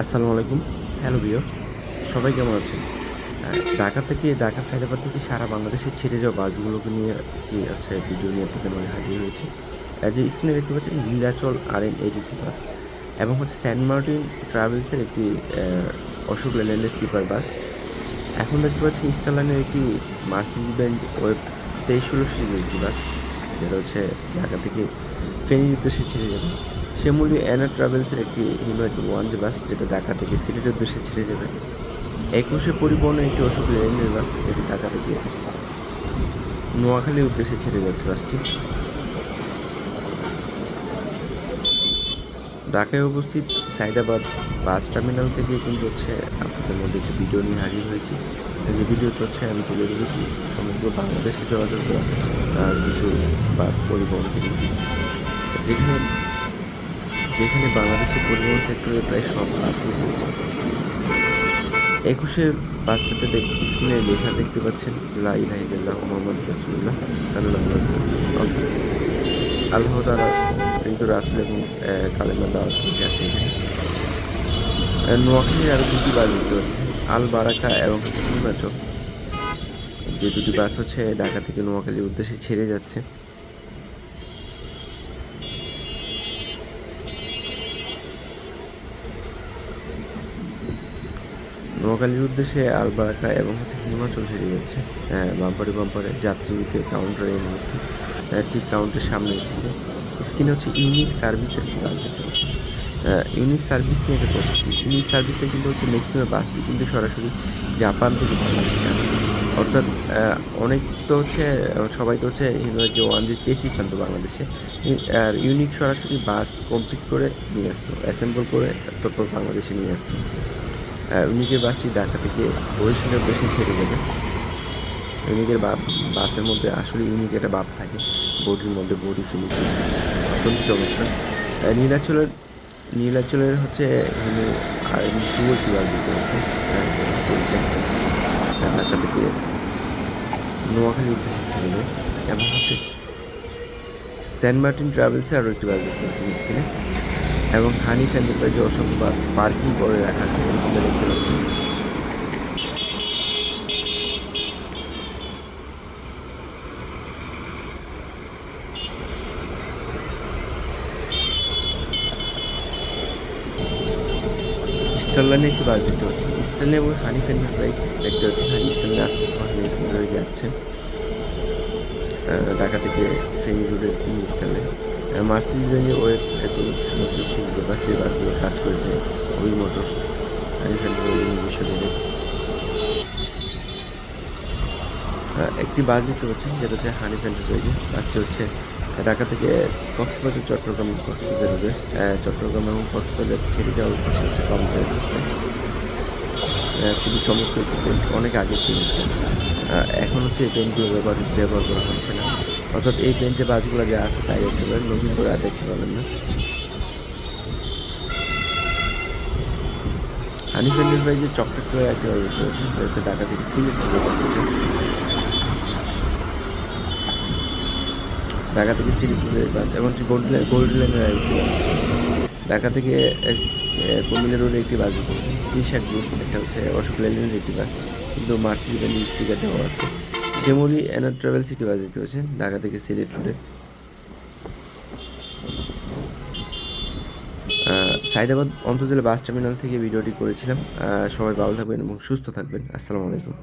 আসসালামু আলাইকুম। হ্যালো বিয় সবাই কেমন আছেন? ঢাকা থেকে, ঢাকা সাইদাবাদ থেকে সারা বাংলাদেশে ছেড়ে যাওয়া বাসগুলোকে নিয়ে কি আছে ভিডিও নিয়ে আপনাদের মাঝে হাজির হয়েছে। যে স্ক্রিনে দেখতে পাচ্ছেন নীলাচল আর এন এইটি বাস এবং হচ্ছে সেন্ট মার্টিন ট্রাভেলসের একটি অশোক লেল্যান্ডের স্লিপার বাস এখন দেখতে পাচ্ছেন ইস্টার একটি মার্সিডিজ ব্যান্ড ওয়েব তেইশ ষোলো সিরিজের একটি বাস যেটা হচ্ছে ঢাকা থেকে ফেনীর উদ্দেশ্যে ছেড়ে যাবে। শ্যামলী অ্যানা ট্রাভেলসের একটি হিমায়ত যে বাস যেটা ঢাকা থেকে সিলেটের উদ্দেশ্যে ছেড়ে যাবে। একুশে পরিবহনের একটি অশোক লেনের বাস যেটি ঢাকা থেকে নোয়াখালীর উদ্দেশ্যে ছেড়ে যাচ্ছে বাসটি। ঢাকায় উপস্থিত সাইদাবাদ বাস টার্মিনাল থেকে কিন্তু হচ্ছে আপনাদের মধ্যে একটি ভিডিও নিয়ে হাজির হয়েছি। এই যে ভিডিওতে হচ্ছে আমি তুলে ধরেছি সমগ্র বাংলাদেশে যোগাযোগ করা কিছু বা পরিবহন নিয়ে যেখানে যেখানে বাংলাদেশের পরিবহন সেক্টরে প্রায় সব বাসই রয়েছে একুশের বাসটাতে স্ক্রিনে লেখা দেখতে পাচ্ছেন, লা ইলাহা ইল্লাল্লাহ মুহাম্মদ আলাইহি ওয়াসাল্লাম। আল্লাহ তাআলা কিন্তু রাসূল এবং কালেমা দাওয়াত লিখে আছে এখানে। নোয়াখালীর আরও দুটি বাস দেখতে পাচ্ছি আল বারাকা এবং হিমাচল। যে দুটি বাস হচ্ছে ঢাকা থেকে নোয়াখালীর উদ্দেশ্যে ছেড়ে যাচ্ছে। নোয়াখালীর উদ্দেশ্যে আলবারাকা এবং হচ্ছে হিমাচল ছেড়ে যাচ্ছে বাম্পারে বাম্পারে যাত্রীতে কাউন্টার এই মুহূর্তে আহ, ঠিক কাউন্টের সামনে এসেছে। স্ক্রিনে হচ্ছে ইউনিক সার্ভিসের বাস দেখতে পাচ্ছি ইউনিক সার্ভিস নিয়ে একটা ইউনিক সার্ভিসে কিন্তু হচ্ছে ম্যাক্সিমাম বাসই কিন্তু সরাসরি জাপান থেকে বাংলাদেশে অর্থাৎ অনেক তো হচ্ছে সবাই তো হচ্ছে যে ওয়ান যে চেসিস আনতো বাংলাদেশে আর ইউনিক সরাসরি বাস কমপ্লিট করে নিয়ে আসতো অ্যাসেম্বল করে তারপর বাংলাদেশে নিয়ে আসতো। ইউনিকের বাসটি ঢাকা থেকে বরিশালের উদ্দেশ্যে ছেড়ে যাবে ইউনিকের বাসের মধ্যে আসলে ইউনিক একটা ভাব থাকে। বডির মধ্যে বডি ফিনিশিং অত্যন্ত চমৎকার। নীলাচলের নীলাচলের হচ্ছে আর একটি বাস দিতে হচ্ছে। চলছে। আহ, ঢাকা থেকে নোয়াখালীর উদ্দেশ্যে ছেড়ে যাবে এবং হচ্ছে সেন্ট মার্টিন ট্রাভেলসে আরও একটি বাস দেখতে পাচ্ছি স্ক্রিনে। এবং হানি ফ্যান্টারপ্রাইজে অসংখ্য বাস পার্কিং করে রাখা আছে দেখতে পাচ্ছি। স্টারলাইনে একটি বাস দেখতে পাচ্ছি। স্টারলাইন এবং হানি ফ্যান্টারপ্রাইজ দেখতে পাচ্ছি। হানি স্টারলাইন আসতে ফ্যান্টারপ্রাইজ যাচ্ছে। ঢাকা থেকে ফেনী রোডের তিন মার্সিডিজ বেঞ্জের ওয়েব এত সমস্ত বাসগুলো কাজ করেছে ওই ফ্যান্টারপ্রাইজের নিজস্ব একটি বাস দেখতে পাচ্ছি যেটা হচ্ছে হানি ফ্যান্টারপ্রাইজে বাসটি হচ্ছে ঢাকা থেকে কক্সবাজার, চট্টগ্রাম কক্সবাজার রোডে চট্টগ্রাম এবং কক্সবাজার ছেড়ে যাওয়ার উদ্দেশ্যে কম প্রাইস আছে খুবই চমৎকার একটি অনেক আগে পেন্ট এখন হচ্ছে এই পেন্টগুলো ব্যবহার ব্যবহার করা হচ্ছে না। অর্থাৎ এই পেন্টের বাসগুলো যা আছে তাই দেখতে পারেন, নতুন করে আর দেখতে পাবেন না। হানি পেন্টের প্রাইজে চকলেট কালার একটা দেখতে পাচ্ছি এটা হচ্ছে ঢাকা থেকে সিলেট ঢাকা থেকে সিরিজের বাস হচ্ছে গোল্ড গোল্ড বাস। ঢাকা থেকে কুমিল্লা রোডে একটি বাস টি শার্ট গ্রুপ একটা হচ্ছে অশোক লেনের একটি বাস। কিন্তু মার্সিডিজ স্টিকার দেওয়া আছে। যেমনি এনার ট্রাভেল সিটি বাস দেখতে পাচ্ছেন ঢাকা থেকে সিলেট রোডে সাইদাবাদ অন্তর্জেলা বাস টার্মিনাল থেকে ভিডিওটি করেছিলাম। সবাই ভালো থাকবেন এবং সুস্থ থাকবেন। আসসালামু আলাইকুম।